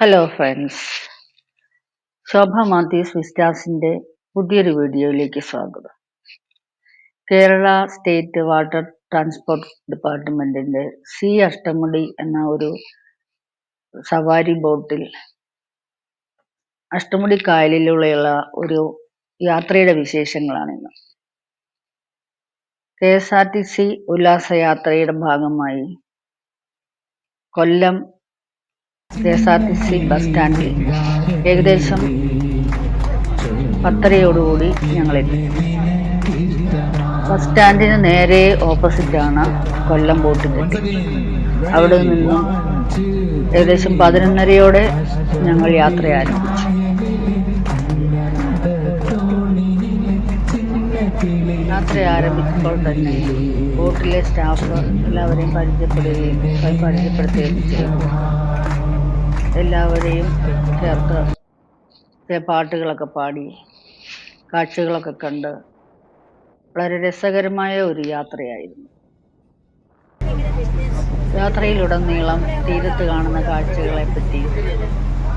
Hello friends Shobha Mathews വിസ്റ്റാസിന്റെ പുതിയൊരു വീഡിയോയിലേക്ക് സ്വാഗതം. കേരള സ്റ്റേറ്റ് വാട്ടർ ട്രാൻസ്പോർട്ട് ഡിപ്പാർട്ട്മെന്റിന്റെ സി അഷ്ടമുടി എന്ന ഒരു സവാരി ബോട്ടിൽ അഷ്ടമുടി കായലിലൂടെയുള്ള ഒരു യാത്രയുടെ വിശേഷങ്ങളാണിന്ന് K S R T C ഉല്ലാസയാത്രയുടെ ഭാഗമായി Kollam K S R T C bus സ്റ്റാൻഡിൽ ഏകദേശം പത്തരയോടുകൂടി ഞങ്ങളെത്തി. ബസ് സ്റ്റാൻഡിന് നേരെ ഓപ്പോസിറ്റാണ് കൊല്ലം ബോട്ടിന്റെ അവിടെ നിന്ന് ഏകദേശം പതിനൊന്നരയോടെ ഞങ്ങൾ യാത്ര ആരംഭിച്ചു. യാത്ര ആരംഭിക്കുമ്പോൾ തന്നെ ബോട്ടിലെ സ്റ്റാഫ് എല്ലാവരെയും പരിചയപ്പെടുകയും പരിചയപ്പെടുത്തുകയും ചെയ്തു. എല്ലാവരെയും ചേർത്ത് പാട്ടുകളൊക്കെ പാടി കാഴ്ചകളൊക്കെ കണ്ട് വളരെ രസകരമായ ഒരു യാത്രയായിരുന്നു. യാത്രയിലുടനീളം തീരത്ത് കാണുന്ന കാഴ്ചകളെ പറ്റി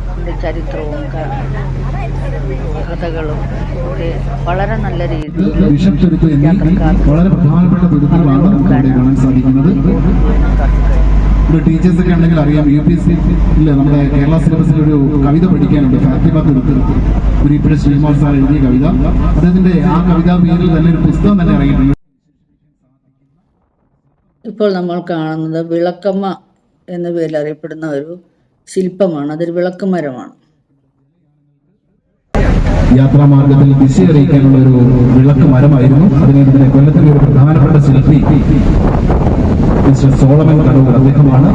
അതിന്റെ ചരിത്രവും കഥകളും ഒക്കെ വളരെ നല്ല രീതിയിൽ യാത്രക്കാർക്ക് വളരെ പ്രധാനപ്പെട്ട കാണാൻ സാധിക്കുന്നത്. ഇവിടെ ടീച്ചേഴ്സ് ഒക്കെ ഉണ്ടെങ്കിൽ അറിയാം യു പി സി ഇല്ല നമ്മുടെ കേരള സിലബസിൽ ഒരു കവിത പഠിക്കാനുണ്ട്. ഫാത്തിമ തുരുത്ത് ഒരു ഇപ്പോഴും ശ്രീകുമാർ സാർ എഴുതിയ കവിത. അദ്ദേഹത്തിന്റെ ആ കവിതാ പേരിൽ തന്നെ ഒരു പുസ്തകം തന്നെ ഇറങ്ങിയിട്ടുണ്ട്. ഇപ്പോൾ നമ്മൾ കാണുന്നത് വിളക്കമ്മ എന്ന പേരിൽ അറിയപ്പെടുന്ന ഒരു ശില്പമാണ്. അതൊരു വിളക്ക് മരമാണ് യാത്രാമാർഗത്തിൽ ദിശ അറിയിക്കാനുള്ള ഒരു വിളക്ക് മരമായിരുന്നു അതിനെ കൊല്ലത്തിന്റെ ഒരു പ്രധാനപ്പെട്ട ശില്പി. മിസ്റ്റർ സോളമൻ കടൂർ അദ്ദേഹമാണ്.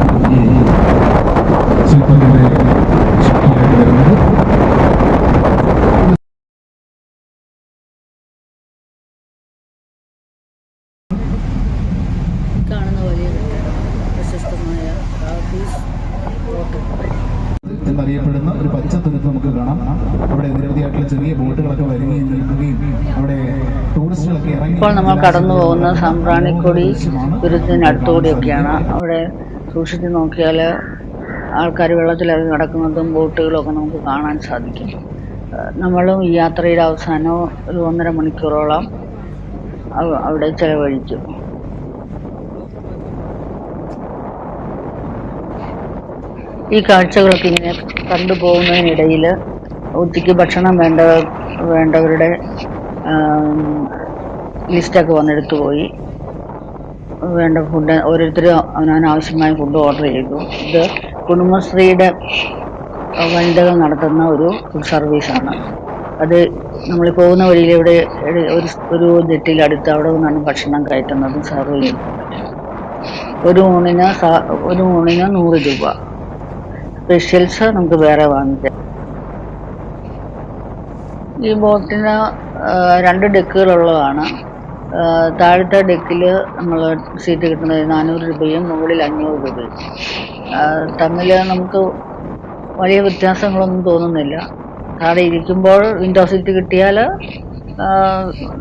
പച്ച നമുക്ക് കാണാം. അവിടെ നിരവധിയായിട്ടുള്ള ചെറിയ ബോട്ടുകളൊക്കെ വരികയും നിൽക്കുകയും അവിടെ ടൂറിസ്റ്റുകളൊക്കെ ഇറങ്ങി ഇപ്പോൾ നമ്മൾ കടന്നു പോകുന്ന സാമ്പ്രാണിക്കൊടി തുരുത്തിനടുത്തുകൂടിയൊക്കെയാണ് അവിടെ സൂക്ഷിച്ചു നോക്കിയാൽ ആൾക്കാർ വെള്ളത്തിലിറങ്ങി നടക്കുന്നതും ബോട്ടുകളും ഒക്കെ നമുക്ക് കാണാൻ സാധിക്കും. നമ്മളും ഈ യാത്രയുടെ അവസാനം ഒരു ഒന്നര മണിക്കൂറോളം അവിടെ ചെലവഴിക്കും ഈ കാഴ്ചകളൊക്കെ ഇങ്ങനെ കണ്ടുപോകുന്നതിനിടയിൽ ഉച്ചയ്ക്ക് ഭക്ഷണം വേണ്ട വേണ്ടവരുടെ ലിസ്റ്റൊക്കെ വന്നെടുത്തു പോയി. വേണ്ട ഫുഡ് ഓരോരുത്തരും അവനാവശ്യമായ ഫുഡ് ഓർഡർ ചെയ്തു. ഇത് കുടുംബശ്രീയുടെ വനിതകൾ നടത്തുന്ന ഒരു ഫുഡ് സർവീസാണ്. അത് നമ്മൾ പോകുന്ന വഴിയിൽ ഇവിടെ ഒരു- ഒരു ജെട്ടിയിലടുത്ത് അവിടെ നിന്നാണ് ഭക്ഷണം കയറ്റുന്നതും സർവ് ചെയ്യുന്നത് ഒരു ഊണിന് ഒരു ഊണിന് നൂറ് രൂപ. സ്പെഷ്യൽസ് നമുക്ക് വേറെ വാങ്ങിക്കാം. ഈ ബോട്ടിന് രണ്ട് ഡെക്കുകളുള്ളതാണ്. താഴത്തെ ഡെക്കിൽ നമ്മൾ സീറ്റ് കിട്ടുന്നത് നാനൂറ് രൂപയും മുകളിൽ അഞ്ഞൂറ് രൂപയും. തമ്മിൽ നമുക്ക് വലിയ വ്യത്യാസങ്ങളൊന്നും തോന്നുന്നില്ല. താഴെ ഇരിക്കുമ്പോൾ വിൻഡോ സീറ്റ് കിട്ടിയാൽ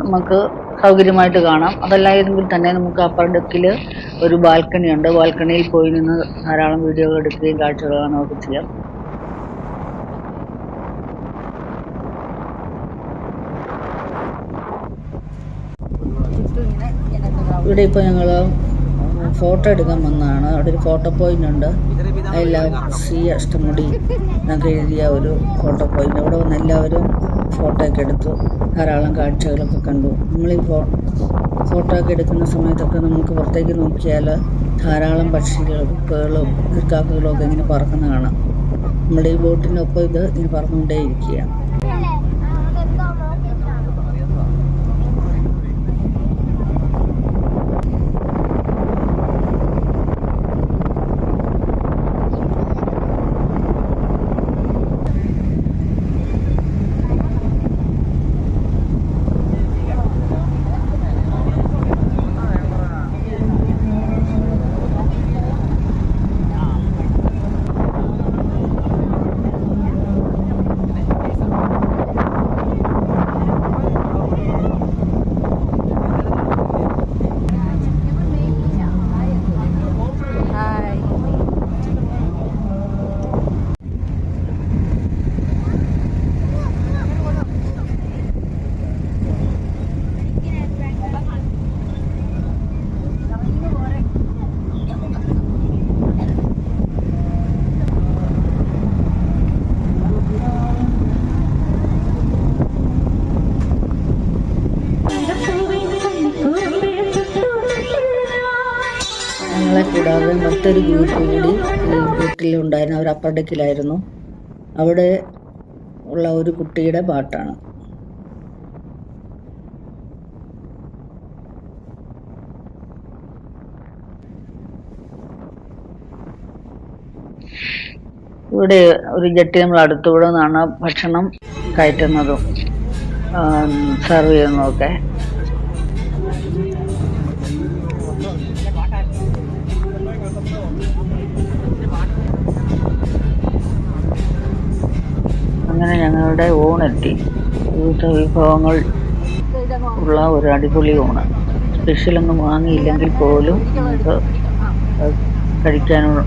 നമുക്ക് സൗകര്യമായിട്ട് കാണാം. അതല്ലായിരുന്നെങ്കിൽ തന്നെ നമുക്ക് അപ്പർ ഡെക്കിൽ ഒരു ബാൽക്കണി ഉണ്ട്. ബാൽക്കണിയിൽ പോയി നിന്ന് ധാരാളം വീഡിയോകൾ എടുക്കുകയും കാഴ്ചകൾ കാണുകയൊക്കെ ചെയ്യാം. ഇവിടെ ഇപ്പോൾ ഞങ്ങൾ ഫോട്ടോ എടുക്കാൻ വന്നതാണ്. അവിടെ ഒരു ഫോട്ടോ പോയിന്റ് ഉണ്ട്. ഐ ലവ് സി അഷ്ടമുടി എന്നൊക്കെ എഴുതിയ ഒരു ഫോട്ടോ പോയിന്റ് അവിടെ വന്ന് എല്ലാവരും ഫോട്ടോ ഒക്കെ എടുത്തു. ധാരാളം കാഴ്ചകളൊക്കെ കണ്ടു. നമ്മൾ ഈ ഫോ ഫോട്ടോ ഒക്കെ എടുക്കുന്ന സമയത്തൊക്കെ നമുക്ക് പുറത്തേക്ക് നോക്കിയാൽ ധാരാളം പക്ഷികളും പേളും നീർക്കാക്കകളും ഒക്കെ ഇങ്ങനെ പറക്കുന്ന കാണാം. നമ്മുടെ ഈ ബോട്ടിനൊപ്പം ഇത് ഇങ്ങനെ പറന്നുകൊണ്ടേയിരിക്കുകയാണ്. മറ്റൊരു ഗ്രൂപ്പ് കൂടി വീട്ടിലുണ്ടായിരുന്നു അവർ അപ്പർ ഡെക്കിലായിരുന്നു അവിടെ ഉള്ള ഒരു കുട്ടിയുടെ പാട്ടാണ്. ഇവിടെ ഒരു ജെട്ടി നമ്മൾ അടുത്തുകൂടെ നിന്നാണ് ഭക്ഷണം കയറ്റുന്നതും സെർവ് ചെയ്യുന്നതൊക്കെ അങ്ങനെ ഞങ്ങളുടെ ഊണെത്തി വിവിധ വിഭവങ്ങൾ ഉള്ള ഒരു അടിപൊളി ഊണ് സ്പെഷ്യലൊന്നും വാങ്ങിയില്ലെങ്കിൽ പോലും നമുക്ക് കഴിക്കാനുള്ള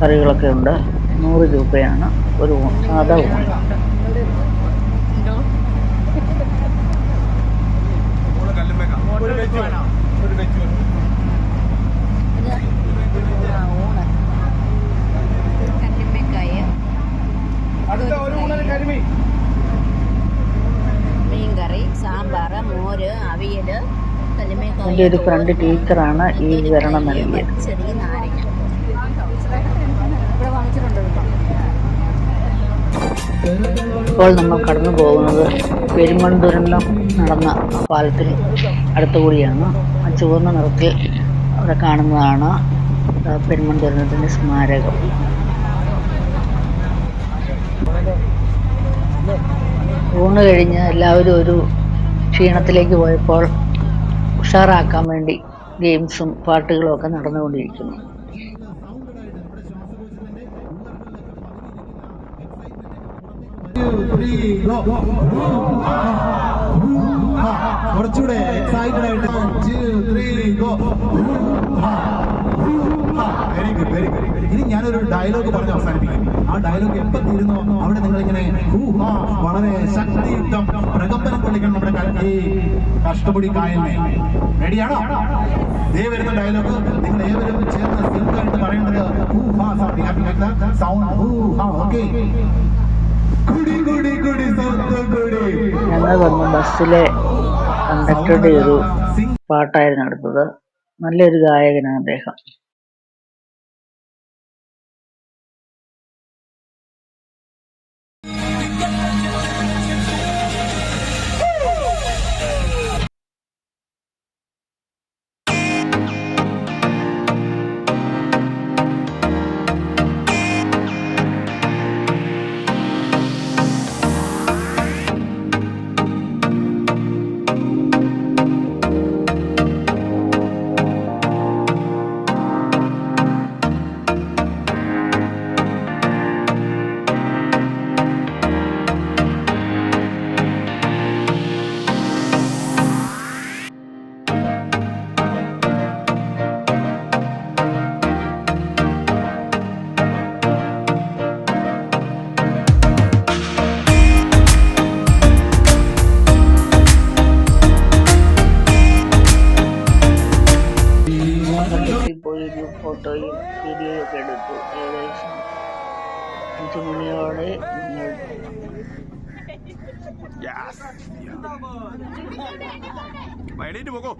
കറികളൊക്കെ ഉണ്ട്. നൂറ് രൂപയാണ് ഒരു ഊണ് സാധാ ഊൺ മോര് അവിയൽ എന്റെ ഒരു ഫ്രണ്ട് ടീച്ചറാണ് ഈ വിവരണം നൽകിയത് ചെറിയ നാരങ്ങ. ഇവിടെ വാങ്ങിച്ചിട്ടുണ്ട് ഇപ്പോൾ നമ്മൾ കടന്നു പോകുന്നത് പെരുമൺ ദുരന്തം നടന്ന പാലത്തിന് അടുത്തുകൂടിയാണ്. ആ ചുവന്ന നിറത്തിൽ അവിടെ കാണുന്നതാണ് പെരുമൺ ദുരന്തത്തിന്റെ സ്മാരകം. ഊണ് കഴിഞ്ഞ് എല്ലാവരും ഒരു ക്ഷീണത്തിലേക്ക് പോയപ്പോൾ ഉഷാറാക്കാൻ വേണ്ടി ഗെയിംസും പാട്ടുകളും ഒക്കെ നടന്നുകൊണ്ടിരിക്കുന്നു. കുറച്ചുകൂടെ എക്സൈറ്റഡ് ആയിട്ട് വെരി ഗുഡ് വെരി ഗുഡ് ഇനി ഞാനൊരു ഡയലോഗ് പറഞ്ഞ് അവസാനിപ്പിക്കും. ആ ഡയലോഗ് എപ്പം തീരുന്നോ അവിടെ നിങ്ങൾ ഇങ്ങനെ വളരെ ശക്തിയുക്തം പ്രകമ്പനം കൊള്ളിക്കണം നമ്മുടെ ഈ കഷ്ടപടി കായലിനെ. റെഡിയാണോ ദേ വരുന്ന ഡയലോഗ് നിങ്ങൾ ഏവരും ചേർന്ന് സിംഗായിട്ട് പറയേണ്ടത് സൗണ്ട് ഓക്കെ ഞങ്ങൾ വന്ന ബസ്സിലെ കണ്ടക്ടറുടെ ഒരു പാട്ടായിരുന്നു അടുത്തത് നല്ലൊരു ഗായകനാണ് അദ്ദേഹം. ഫോട്ടോയും വീഡിയോയും ഒക്കെ എടുത്തു. ഏകദേശം അഞ്ചു മണിയോടെ ഞങ്ങൾ എണീറ്റ് പോകോ.